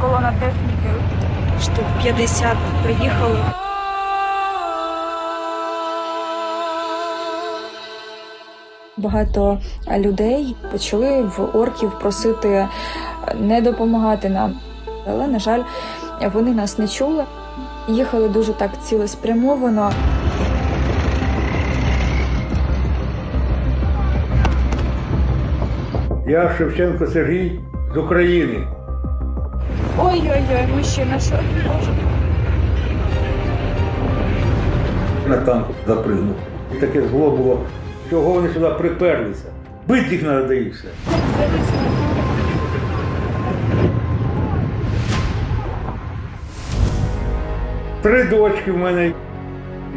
колона техніки. штук 50 приїхали. Багато людей почали в орків просити не допомагати нам. Але, на жаль, вони нас не чули. Їхали дуже так цілеспрямовано. Я Шевченко Сергій з України. Ой-ой-ой, мужчина, що? На танк запригнув. І таке зло було. Чого вони сюди приперлися? Бити їх треба. Три дочки в мене,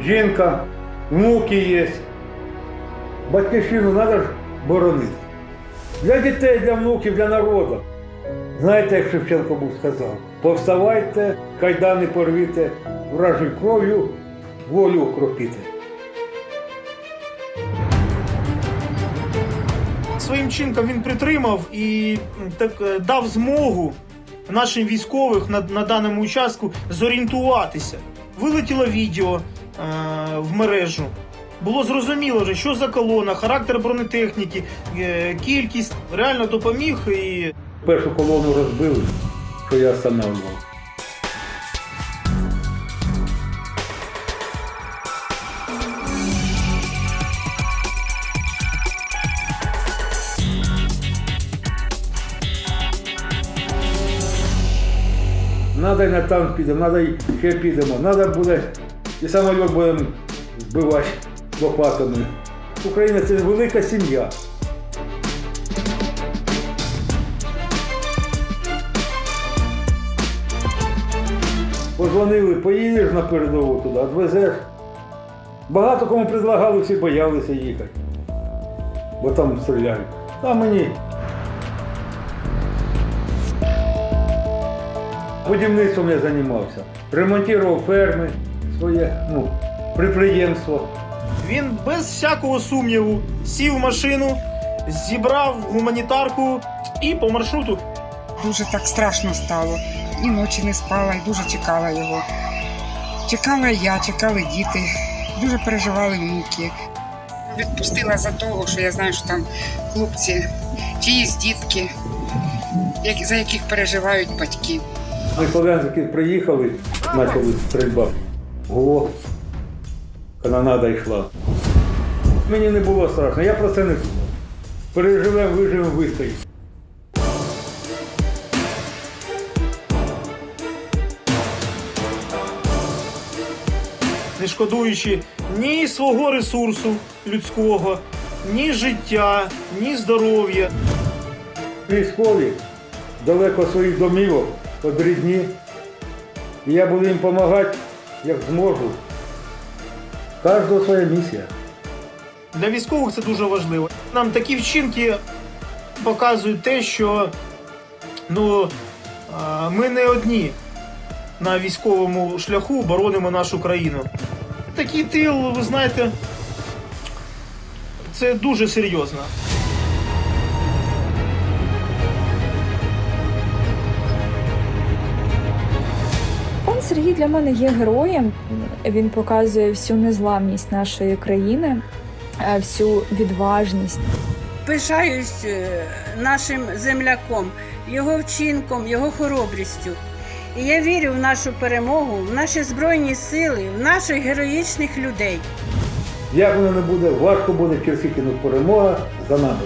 жінка, внуки є. Батьківщину треба ж боронити. Для дітей, для внуків, для народу. Знаєте, як Шевченко був сказав, повставайте, кайдани порвіте, вражою кров'ю волю окропіте. Своїм чинком він притримав і так е, дав змогу нашим військових на, на даному участку зорієнтуватися. Вилетіло відео е, в мережу. Було зрозуміло що за колона, характер бронетехніки, е, кількість реально допоміг і Першу колону розбили, що я останавливав. Надо на танк підемо, надо й ще підемо, надо буде і самоліт будемо збивати лопатами. Україна це велика сім'я. Позвонили, поїдеш на передову туди, відвезеш. Багато кому предлагали, всі боялися їхати. Бо там стріляють. А мені. Будівництвом я займався. Ремонтував ферми своє, ну, підприємство. він без всякого сумніву сів в машину, зібрав гуманітарку і по маршруту Дуже так страшно стало. І ночі не спала, і дуже чекала його. Чекала я, чекали діти, дуже переживали внуки. Відпустила за того, що я знаю, що там хлопці, чиїсь дітки, за яких переживають батьки. Ми слов'янські приїхали, почали стрільба. Го, канонада йшла. Мені не було страшно, я про це не думав. Переживемо, виживемо, вистоїмо. Не шкодуючи ні свого ресурсу людського, ні життя, ні здоров'я. Військові далеко своїх домівок, від рідні. І я буду їм допомагати, як зможу. Кожного своя місія. Для військових це дуже важливо. Нам такі вчинки показують те, що ну, ми не одні на військовому шляху боронимо нашу країну. Такий тил, ви знаєте, це дуже серйозно. Пан Сергій для мене є героєм. Він показує всю незламність нашої країни, е, всю відважність. Пишаюсь е, нашим земляком, його вчинком, його хоробрістю. І я вірю в нашу перемогу, в наші збройні сили, в наших героїчних людей. Як воно не буде, важко буде, тільки перемога за нами.